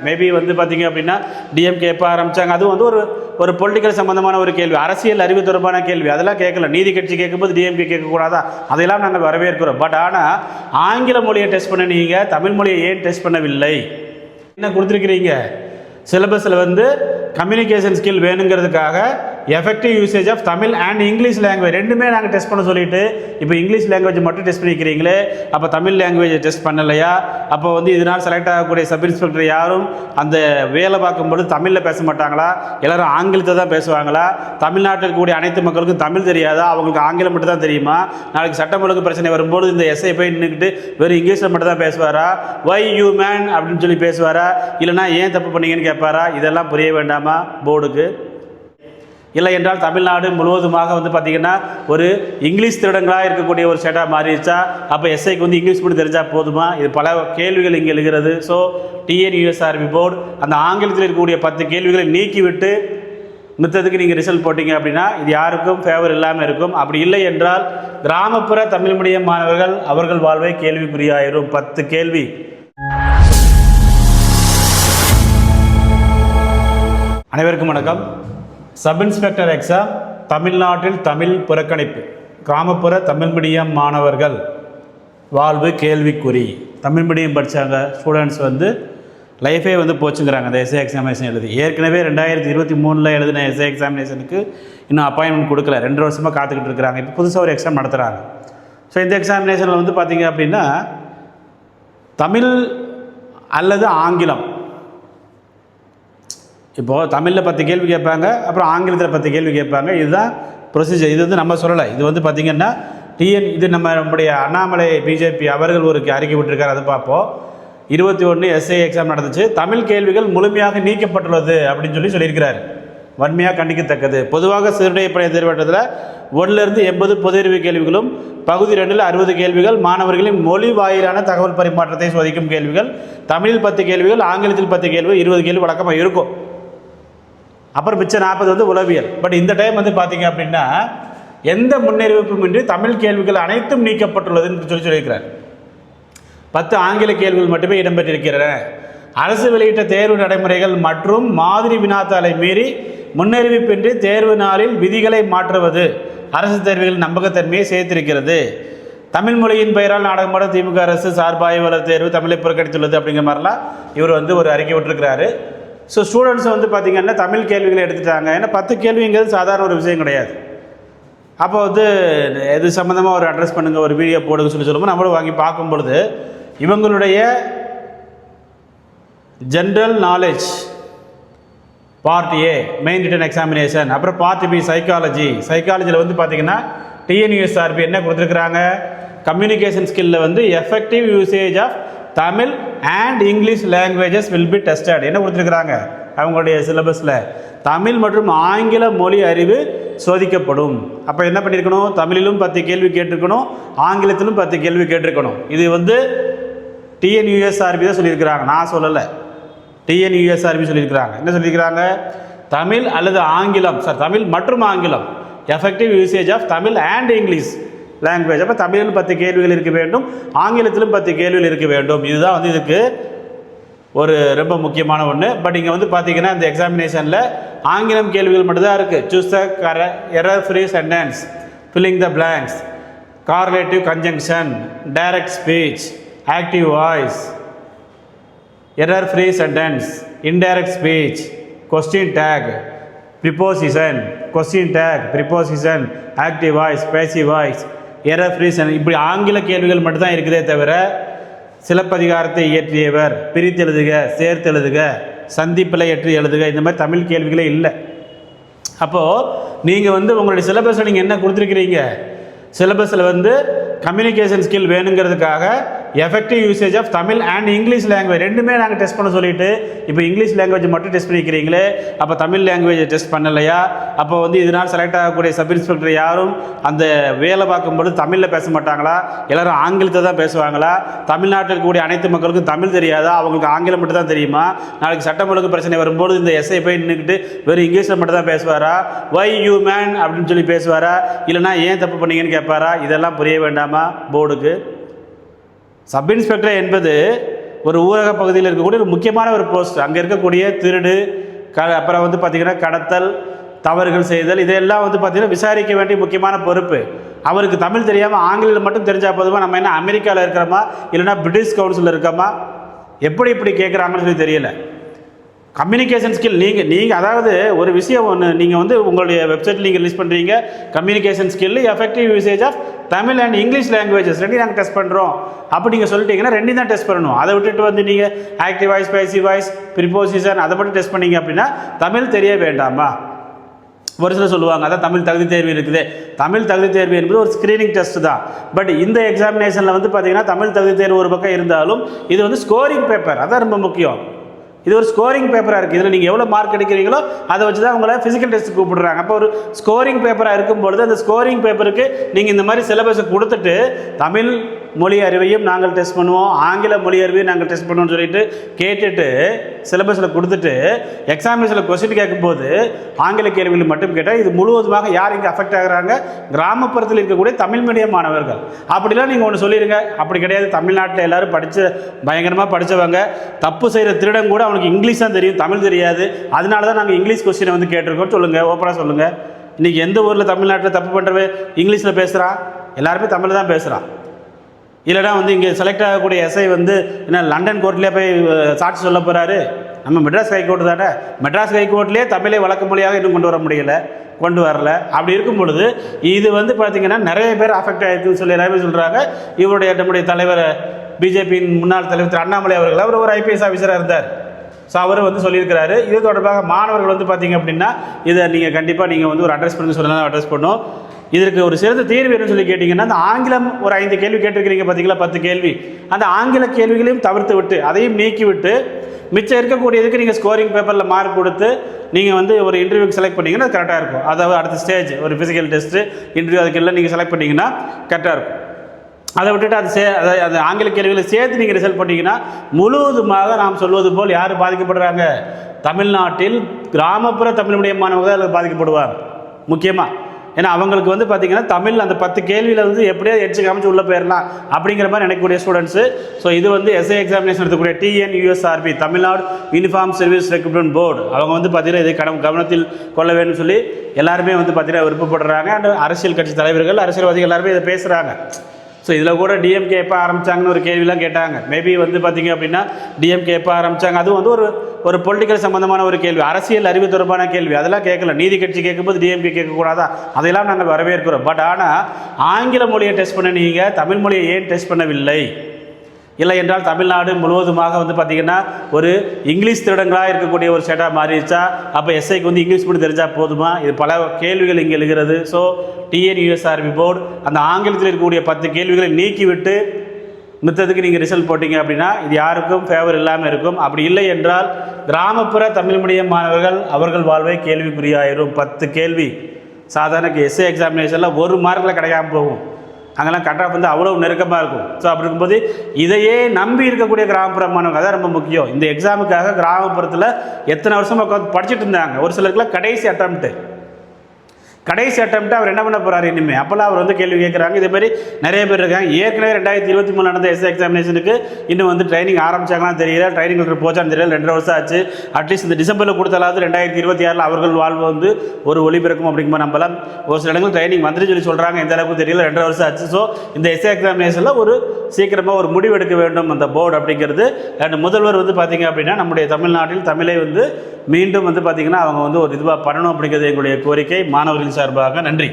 Maybe வந்து பார்த்தீங்க அப்படின்னா டிஎம்கே எப்போ ஆரம்பிச்சாங்க? அதுவும் வந்து ஒரு ஒரு பொலிட்டிக்கல் சம்மந்தமான ஒரு கேள்வி. அரசியல் அறிவு தொடர்பான கேள்வி. அதெல்லாம் கேட்கல. நீதி கட்சி கேட்கும்போது டிஎம்கே கேட்கக்கூடாதா? அதையெல்லாம் நாங்கள் வரவேற்கிறோம். பட் ஆனால் ஆங்கில மொழியை டெஸ்ட் பண்ண நீங்கள் தமிழ் மொழியை ஏன் டெஸ்ட் பண்ணவில்லை? என்ன கொடுத்துருக்கிறீங்க? சிலபஸில் வந்து communication skill வேணுங்கிறதுக்காக effective usage of Tamil and English language ரெண்டுமே நாங்கள் டெஸ்ட் பண்ண சொல்லிட்டு இப்போ இங்கிலீஷ் லாங்குவேஜ் மட்டும் டெஸ்ட் பண்ணிக்கிறீங்களே அப்போ தமிழ் லாங்குவேஜ் டெஸ்ட் பண்ணலையா? அப்போ வந்து இதனால் செலக்ட் ஆகக்கூடிய சப் இன்ஸ்பெக்டர் யாரும் அந்த வேலை பார்க்கும்போது தமிழில் பேச மாட்டாங்களா? எல்லாரும் ஆங்கிலத்தை தான் பேசுவாங்களா? தமிழ்நாட்டில் இருக்கக்கூடிய அனைத்து மக்களுக்கும் தமிழ் தெரியாதா? அவங்களுக்கு ஆங்கிலம் மட்டும் தான் தெரியுமா? நாளைக்கு சட்டம் ஒழுங்கு பிரச்சனை வரும்போது இந்த எஸ்ஐ போய் நின்றுக்கிட்டு வெறும் இங்கிலீஷில் மட்டும் தான் பேசுவாரா? வை யூ மேன் அப்படின்னு சொல்லி பேசுவாரா? இல்லைனா ஏன் தப்பு பண்ணீங்கன்னு கேட்பாரா? இதெல்லாம் புரிய வேண்டாமா? போர்டுக்கு இல்லை என்றால் தமிழ்நாடு முழுவதுமாக வந்து பார்த்திங்கன்னா ஒரு இங்கிலீஷ் திருடங்களாக இருக்கக்கூடிய ஒரு ஸ்டேட்டாக மாறிடுச்சா? அப்போ எஸ்ஐக்கு வந்து இங்கிலீஷ் மட்டும் தெரிஞ்சால் போதுமா? இது பல கேள்விகள் இங்கே எழுகிறது. ஸோ டிஎன்யூஎஸ்ஆர்பி போர்டு அந்த ஆங்கிலத்தில் இருக்கக்கூடிய பத்து கேள்விகளை நீக்கிவிட்டு மித்ததுக்கு நீங்கள் ரிசல்ட் போட்டிங்க அப்படின்னா இது யாருக்கும் ஃபேவர் இல்லாமல் இருக்கும். அப்படி இல்லை என்றால் கிராமப்புற தமிழ் மீடியம் மாணவர்கள் அவர்கள் வாழ்வை கேள்விக்குறியாயிரும். பத்து கேள்வி. அனைவருக்கும் வணக்கம். சப் இன்ஸ்பெக்டர் எக்ஸாம் தமிழ்நாட்டில் தமிழ் புறக்கணிப்பு கிராமப்புற தமிழ் மீடியம் மாணவர்கள் வாழ்வு கேள்விக்குறி தமிழ் மீடியம் படித்தாங்க ஸ்டூடெண்ட்ஸ் வந்து லைஃபே வந்து போச்சுங்கிறாங்க அந்த எஸ்ஏ எக்ஸாமினேஷன் எழுதி ஏற்கனவே ரெண்டாயிரத்தி இருபத்தி மூணில் எழுதின எஸ்ஏ எக்ஸாமினேஷனுக்கு இன்னும் அப்பாயின்மெண்ட் கொடுக்கல ரெண்டு வருஷமாக காத்துக்கிட்டு இருக்கிறாங்க இப்போ புதுசாக ஒரு எக்ஸாம் நடத்துகிறாங்க ஸோ இந்த எக்ஸாமினேஷனில் வந்து பார்த்தீங்க அப்படின்னா தமிழ் அல்லது ஆங்கிலம். இப்போது தமிழில் பத்து கேள்வி கேட்பாங்க அப்புறம் ஆங்கிலத்தில் பத்து கேள்வி கேட்பாங்க. இதுதான் ப்ரொசீஜர் இது வந்து நம்ம சொல்லலை. இது வந்து பார்த்திங்கன்னா டிஎன் இது நம்ம நம்முடைய அண்ணாமலை பிஜேபி அவர்கள் ஒரு அறிக்கை விட்டுருக்காரு அதை பார்ப்போம். இருபத்தி ஒன்று எஸ்ஏ எக்ஸாம் நடந்துச்சு. தமிழ் கேள்விகள் முழுமையாக நீக்கப்பட்டுள்ளது அப்படின்னு சொல்லி சொல்லியிருக்கிறார். வன்மையாக கண்டிக்கத்தக்கது. பொதுவாக சிறுடைய பழைய தேர்வட்டத்தில் ஒன்றிலிருந்து எண்பது பொதுறிவு கேள்விகளும் பகுதி ரெண்டில் அறுபது கேள்விகள் மாணவர்களின் மொழி வாயிலான தகவல் பரிமாற்றத்தை சோதிக்கும் கேள்விகள் தமிழில் பத்து கேள்விகள் ஆங்கிலத்தில் பத்து கேள்வி இருபது கேள்வி வழக்கமாக இருக்கும். அப்புறம் மிச்சம் நாற்பது வந்து உளவியல். பட் இந்த டைம் வந்து பார்த்தீங்க அப்படின்னா எந்த முன்னறிவிப்பும் இன்றி தமிழ் கேள்விகள் அனைத்தும் நீக்கப்பட்டுள்ளதுன்னு சொல்லி சொல்லியிருக்கிறார். பத்து ஆங்கில கேள்விகள் மட்டுமே இடம்பெற்றிருக்கின்றன அரசு வெளியிட்ட தேர்வு நடைமுறைகள் மற்றும் மாதிரி வினாத்தாளை மீறி முன்னறிவிப்பின்றி தேர்வு நாளில் விதிகளை மாற்றுவது அரசு தேர்வுகளின் நம்பகத்தன்மையை சேர்த்திருக்கிறது. தமிழ் மொழியின் பெயரால் நாடகமாட திமுக அரசு சார்பாய்வாளர் தேர்வு தமிழை புறக்கணித்துள்ளது அப்படிங்கிற மாதிரிலாம் இவர் வந்து ஒரு அறிக்கை விட்டுருக்கிறாரு. ஸோ ஸ்டூடெண்ட்ஸ் வந்து பார்த்திங்கன்னா தமிழ் கேள்விகளை எடுத்துட்டாங்க. ஏன்னா பத்து கேள்விங்கிறது சாதாரண ஒரு விஷயம் கிடையாது. அப்போ வந்து எது சம்மந்தமாக ஒரு அட்ரஸ் பண்ணுங்கள் ஒரு வீடியோ போடுங்க சொல்லி சொல்லும்போது நம்மளும் வாங்கி பார்க்கும் பொழுது இவங்களுடைய general knowledge part A main written examination அப்புறம் பார்ட் பி சைக்காலஜி சைக்காலஜியில் வந்து பார்த்தீங்கன்னா டிஎன்யூஎஸ்ஆர்பி என்ன கொடுத்துருக்குறாங்க? கம்யூனிகேஷன் ஸ்கில்லில் வந்து effective usage of Tamil and English languages will be tested என்ன கொடுத்துருக்குறாங்க? அவங்களுடைய சிலபஸில் தமிழ் மற்றும் ஆங்கில மொழி அறிவு சோதிக்கப்படும். அப்போ என்ன பண்ணியிருக்கணும் தமிழிலும் பத்து கேள்வி கேட்டிருக்கணும். ஆங்கிலத்திலும் பத்து கேள்வி கேட்டிருக்கணும். இது வந்து டிஎன்யூஎஸ்ஆர்பி தான் சொல்லியிருக்கிறாங்க. நான் சொல்லலை. டிஎன்யூஎஸ்ஆர்பி சொல்லியிருக்கிறாங்க. என்ன சொல்லியிருக்கிறாங்க? தமிழ் அல்லது ஆங்கிலம் சார் தமிழ் மற்றும் ஆங்கிலம். Effective usage of Tamil and English language அப்போ தமிழிலும் பத்து கேள்விகள் இருக்க வேண்டும். ஆங்கிலத்திலும் பத்து கேள்விகள் இருக்க வேண்டும். இதுதான் வந்து இதுக்கு ஒரு ரொம்ப முக்கியமான ஒன்று பட் இங்கே வந்து பார்த்தீங்கன்னா இந்த எக்ஸாமினேஷனில் ஆங்கிலம் கேள்விகள் மட்டும்தான் இருக்குது சூஸ் த கர error free sentence filling the blanks correlative conjunction direct speech active voice error free sentence indirect speech question tag preposition question tag preposition active voice passive voice error free இப்படி ஆங்கில கேள்விகள் மட்டும்தான் இருக்குதே தவிர சிலப்பதிகாரத்தை இயற்றியவர் பிரித்தெழுதுக சேர்த்தெழுதுக சந்திப்பில் ஏற்றி எழுதுக இந்த மாதிரி தமிழ் கேள்விகளே இல்லை. அப்போது நீங்கள் வந்து உங்களுடைய சிலபஸில் நீங்கள் என்ன கொடுத்துருக்கிறீங்க? சிலபஸில் வந்து communication skill வேணுங்கிறதுக்காக effective usage of Tamil and English language ரெண்டுமே நாங்கள் டெஸ்ட் பண்ண சொல்லிட்டு இப்போ இங்கிலீஷ் லாங்குவேஜ் மட்டும் டெஸ்ட் பண்ணிக்கிறீங்களே அப்போ தமிழ் லாங்குவேஜ் டெஸ்ட் பண்ணலையா? அப்போ வந்து இதனால் செலக்ட் ஆகக்கூடிய சப் இன்ஸ்பெக்டர் யாரும் அந்த வேலை பார்க்கும்போது தமிழில் பேச மாட்டாங்களா? எல்லாரும் ஆங்கிலத்தை தான் பேசுவாங்களா? தமிழ்நாட்டில் இருக்கக்கூடிய அனைத்து மக்களுக்கும் தமிழ் தெரியாதா? அவங்களுக்கு ஆங்கிலம் மட்டும் தான் தெரியுமா? நாளைக்கு சட்டம் பிரச்சனை வரும்போது இந்த எஸ்ஐ போய் நின்றுக்கிட்டு வெறும் இங்கிலீஷில் மட்டும் தான் பேசுவாரா? வை யூ மேன் அப்படின்னு சொல்லி பேசுவாரா? இல்லைனா ஏன் தப்பு பண்ணீங்கன்னு கேட்பாரா? இதெல்லாம் புரிய வேண்டாமா? போர்டுக்கு சப் இன்ஸ்பெக்டர் என்பது ஒரு ஊரக பகுதியில் இருக்கக்கூடிய ஒரு முக்கியமான ஒரு போஸ்ட் அங்கே இருக்கக்கூடிய திருடு க அப்புறம் வந்து பார்த்திங்கன்னா கடத்தல் தவறுகள் செய்தல் இதெல்லாம் வந்து பார்த்திங்கன்னா விசாரிக்க வேண்டிய முக்கியமான பொறுப்பு. அவருக்கு தமிழ் தெரியாமல் ஆங்கிலம் மட்டும் தெரிஞ்சால் போதுமா? நம்ம என்ன அமெரிக்காவில் இருக்கிறோமா? இல்லைன்னா பிரிட்டிஷ் கவுன்சிலில் இருக்கோமா? எப்படி இப்படி கேட்குறாங்கன்னு சொல்லி தெரியல. கம்யூனிகேஷன் ஸ்கில் நீங்கள் நீங்கள் அதாவது ஒரு விஷயம் ஒன்று நீங்கள் வந்து உங்களுடைய வெப்சைட்டில் நீங்கள் லிஸ்ட் பண்ணுறீங்க communication skill effective usage of Tamil and English languages ரெண்டையும் நாங்கள் டெஸ்ட் பண்ணுறோம் அப்படி நீங்கள் சொல்லிட்டீங்கன்னா ரெண்டையும் தான் டெஸ்ட் பண்ணணும். அதை விட்டுட்டு வந்து நீங்கள் active voice passive voice preposition அதை மட்டும் டெஸ்ட் பண்ணீங்க அப்படின்னா தமிழ் தெரிய வேண்டாமா? ஒரு சிலர் சொல்லுவாங்க அதான் தமிழ் தகுதி தேர்வு இருக்குது. தமிழ் தகுதி தேர்வு என்பது ஒரு ஸ்க்ரீனிங் டெஸ்ட் தான். பட் இந்த எக்ஸாமினேஷனில் வந்து பார்த்தீங்கன்னா தமிழ் தகுதி தேர்வு ஒரு பக்கம் இருந்தாலும் இது வந்து ஸ்கோரிங் பேப்பர் அதான் ரொம்ப முக்கியம். இது ஒரு ஸ்கோரிங் பேப்பராக இருக்குது இதில் நீங்கள் எவ்வளோ மார்க் எடுக்கிறீங்களோ அதை வச்சு தான் உங்களை ஃபிசிக்கல் டெஸ்ட் கூப்பிடுறாங்க. அப்போ ஒரு ஸ்கோரிங் பேப்பராக இருக்கும் பொழுது அந்த ஸ்கோரிங் பேப்பருக்கு நீங்கள் இந்த மாதிரி சிலபஸை கொடுத்துட்டு தமிழ் மொழி அறிவையும் நாங்கள் டெஸ்ட் பண்ணுவோம். ஆங்கில மொழி அறிவையும் நாங்கள் டெஸ்ட் பண்ணுவோம்னு சொல்லிட்டு கேட்டுட்டு சிலபஸில் கொடுத்துட்டு எக்ஸாமினேஷனில் கொஸ்டின் கேட்கும்போது ஆங்கில கேள்விகள் மட்டும் கேட்டால் இது முழுவதுமாக யார் இங்கே அஃபெக்ட் ஆகுறாங்க? கிராமப்புறத்தில் இருக்கக்கூடிய தமிழ் மீடியம் மாணவர்கள். அப்படிலாம் நீங்கள் ஒன்று சொல்லிடுங்க அப்படி கிடையாது. தமிழ்நாட்டில் எல்லாரும் படித்து பயங்கரமாக படித்தவங்க தப்பு செய்கிற திருடம் கூட அவனுக்கு இங்கிலீஷ் தான் தெரியும். தமிழ் தெரியாது. அதனால தான் நாங்கள் இங்கிலீஷ் கொஸ்டினை வந்து கேட்டிருக்கோம். சொல்லுங்கள் ஓப்பனாக சொல்லுங்கள் இன்றைக்கி எந்த ஊரில் தமிழ்நாட்டில் தப்பு பண்ணுறவே இங்கிலீஷில் பேசுகிறான் எல்லாருமே தமிழ் தான் பேசுகிறான் இல்லைனா வந்து இங்கே செலக்ட் ஆகக்கூடிய எஸ்ஐ வந்து என்ன லண்டன் கோர்ட்லேயே போய் சாட்சி சொல்ல போகிறாரு நம்ம மெட்ராஸ் ஹைகோர்ட் தானே? மெட்ராஸ் ஹைகோர்ட்லேயே தமிழை வழக்கு மொழியாக இன்னும் கொண்டு வர முடியல கொண்டு வரல. அப்படி இருக்கும் பொழுது இது வந்து பார்த்தீங்கன்னா நிறைய பேர் அஃபெக்ட் ஆகிருக்குன்னு சொல்லி எல்லாருமே சொல்கிறாங்க இவருடைய நம்முடைய தலைவர் பிஜேபியின் முன்னாள் தலைவர் திரு அண்ணாமலை அவர்கள் அவர் ஒரு ஐபிஎஸ் ஆஃபீஸராக இருந்தார். ஸோ அவர் வந்து சொல்லியிருக்கிறாரு. இது தொடர்பாக மாணவர்கள் வந்து பார்த்தீங்க அப்படின்னா இதை நீங்கள் கண்டிப்பாக நீங்கள் வந்து ஒரு அட்ரஸ் பண்ணி சொல்லலாம் அட்ரஸ் பண்ணும். இதற்கு ஒரு சிறந்த தீர்வு என்னன்னு சொல்லி கேட்டிங்கன்னா அந்த ஆங்கிலம் ஒரு ஐந்து கேள்வி கேட்டிருக்கிறீங்க பார்த்தீங்களா பத்து கேள்வி. அந்த ஆங்கில கேள்விகளையும் தவிர்த்து விட்டு அதையும் நீக்கிவிட்டு மிச்சம் இருக்கக்கூடியதுக்கு நீங்கள் ஸ்கோரிங் பேப்பரில் மார்க் கொடுத்து நீங்கள் வந்து ஒரு இன்டர்வியூக்கு செலக்ட் பண்ணிங்கன்னா அது கரெக்டாக இருக்கும். அதாவது அடுத்த ஸ்டேஜ் ஒரு ஃபிசிக்கல் டெஸ்ட்டு இன்டர்வியூ அதுக்கெல்லாம் நீங்கள் செலக்ட் பண்ணிங்கன்னா கரெக்டாக இருக்கும். அதை விட்டுட்டு அது சே அதை அந்த ஆங்கில கேள்விகளை சேர்த்து நீங்கள் ரிசல்ட் பண்ணிங்கன்னா முழுவதுமாக நாம் சொல்வது போல் யார் பாதிக்கப்படுறாங்க? தமிழ்நாட்டில் கிராமப்புற தமிழ் மீடியம் மாணவர்கள் அதில் பாதிக்கப்படுவார். முக்கியமாக ஏன்னா அவங்களுக்கு வந்து பார்த்தீங்கன்னா தமிழ் அந்த பத்து கேள்வியில் வந்து எப்படியாவது எச்சு காமிச்சு உள்ளே போயிடலாம் அப்படிங்கிற மாதிரி நினைக்கக்கூடிய ஸ்டூடெண்ட்ஸு ஸோ இது வந்து எஸ்ஐ எக்ஸாமினேஷன் எடுக்கக்கூடிய TN USRB Tamil Nadu uniform service recruitment board அவங்க வந்து பார்த்தீங்கன்னா இதை கடம் கவனத்தில் கொள்ள வேண்டும் சொல்லி எல்லாருமே வந்து பார்த்தீங்கன்னா விருப்பப்படுறாங்க. அண்ட் அரசியல் கட்சி தலைவர்கள் அரசியல்வாதிகள் எல்லாருமே இதை பேசுகிறாங்க ஸோ இதில் கூட டிஎம்கே எப்போ ஆரம்பித்தாங்கன்னு ஒரு கேள்விலாம் கேட்டாங்க. மேபி வந்து பார்த்தீங்க அப்படின்னா டிஎம்கே எப்போ ஆரம்பித்தாங்க அதுவும் வந்து ஒரு ஒரு பொலிட்டிக்கல் சம்பந்தமான ஒரு கேள்வி அரசியல் அறிவு தொடர்பான கேள்வி அதெல்லாம் கேட்கல. நீதி கட்சி கேட்கும்போது டிஎம்கே கேட்கக்கூடாதா? அதையெல்லாம் நாங்கள் வரவேற்கிறோம். பட் ஆனால் ஆங்கில மொழியை டெஸ்ட் பண்ண நீங்கள் தமிழ் மொழியை ஏன் டெஸ்ட் பண்ணவில்லை? இல்லை என்றால் தமிழ்நாடு முழுவதுமாக வந்து பார்த்திங்கன்னா ஒரு இங்கிலீஷ் திருடங்களாக இருக்கக்கூடிய ஒரு ஸ்டேட்டாக மாறிடுச்சா? அப்போ எஸ்ஐக்கு வந்து இங்கிலீஷ் மட்டும் தெரிஞ்சால் போதுமா? இது பல கேள்விகள் இங்கே எழுகிறது. ஸோ டிஎன்யூஎஸ்ஆர்பி போர்டு அந்த ஆங்கிலத்தில் இருக்கக்கூடிய பத்து கேள்விகளை நீக்கிவிட்டு மித்ததுக்கு நீங்கள் ரிசல்ட் போட்டீங்க அப்படின்னா இது யாருக்கும் ஃபேவர் இல்லாமல் இருக்கும். அப்படி இல்லை என்றால் கிராமப்புற தமிழ் மீடியம் மாணவர்கள் அவர்கள் வாழ்வை கேள்விக்குறியாயிரும். பத்து கேள்வி. சாதாரண எஸ்ஏ எக்ஸாமினேஷனில் ஒரு மார்க்கில் கிடைக்காம போகும். அங்கெல்லாம் கட் ஆஃப் வந்து அவ்வளோ நெருக்கமாக இருக்கும். ஸோ அப்படி இருக்கும்போது இதையே நம்பி இருக்கக்கூடிய கிராமப்புற மாணவர்கள் அதான் ரொம்ப முக்கியம். இந்த எக்ஸாமுக்காக கிராமப்புறத்தில் எத்தனை வருஷமாக உட்காந்து படிச்சுட்டு இருந்தாங்க. ஒரு சிலருக்குலாம் கடைசி அட்டம்ப்ட்டு கடைசி அட்டம்ப்ட்டு அவர் என்ன பண்ண போறாரு இனிமே? அப்போல்லாம் அவர் வந்து கேள்வி கேட்குறாங்க இதே மாதிரி நிறைய பேர் இருக்காங்க. ஏற்கனவே ரெண்டாயிரத்தி இருபத்தி மூணு நடந்த எஸ்ஏ எக்ஸாமினேஷனுக்கு இன்னும் வந்து ட்ரைனிங் ஆரம்பிச்சாங்களான்னு தெரியல. ட்ரைனிங் போச்சான்னு தெரியல. ரெண்டு வருஷம் ஆச்சு. அட்லீஸ்ட் இந்த டிசம்பரில் கொடுத்தாலாவது ரெண்டாயிரத்தி இருபத்தி ஆறில் அவர்கள் வாழ்வு வந்து ஒரு ஒளிபிறக்கும் அப்படிங்கும்போது நம்பலாம். ஒரு சில இடங்கள் ட்ரைனிங் வந்துட்டு சொல்லி சொல்கிறாங்க எந்த அளவுக்கு தெரியல. ரெண்டு வருஷம் ஆச்சு. ஸோ இந்த எஸ்ஏ எக்ஸாமினேஷனில் ஒரு சீக்கிரமாக ஒரு முடிவு எடுக்க வேண்டும் அந்த போர்டு அப்படிங்கிறது. அண்ட் முதல்வர் வந்து பார்த்திங்க அப்படின்னா நம்முடைய தமிழ்நாட்டில் தமிழை வந்து மீண்டும் வந்து பார்த்தீங்கன்னா அவங்க வந்து ஒரு இதுவாக பண்ணணும் அப்படிங்கிறது எங்களுடைய கோரிக்கை. மாணவர்களின் சார்பாக நன்றி.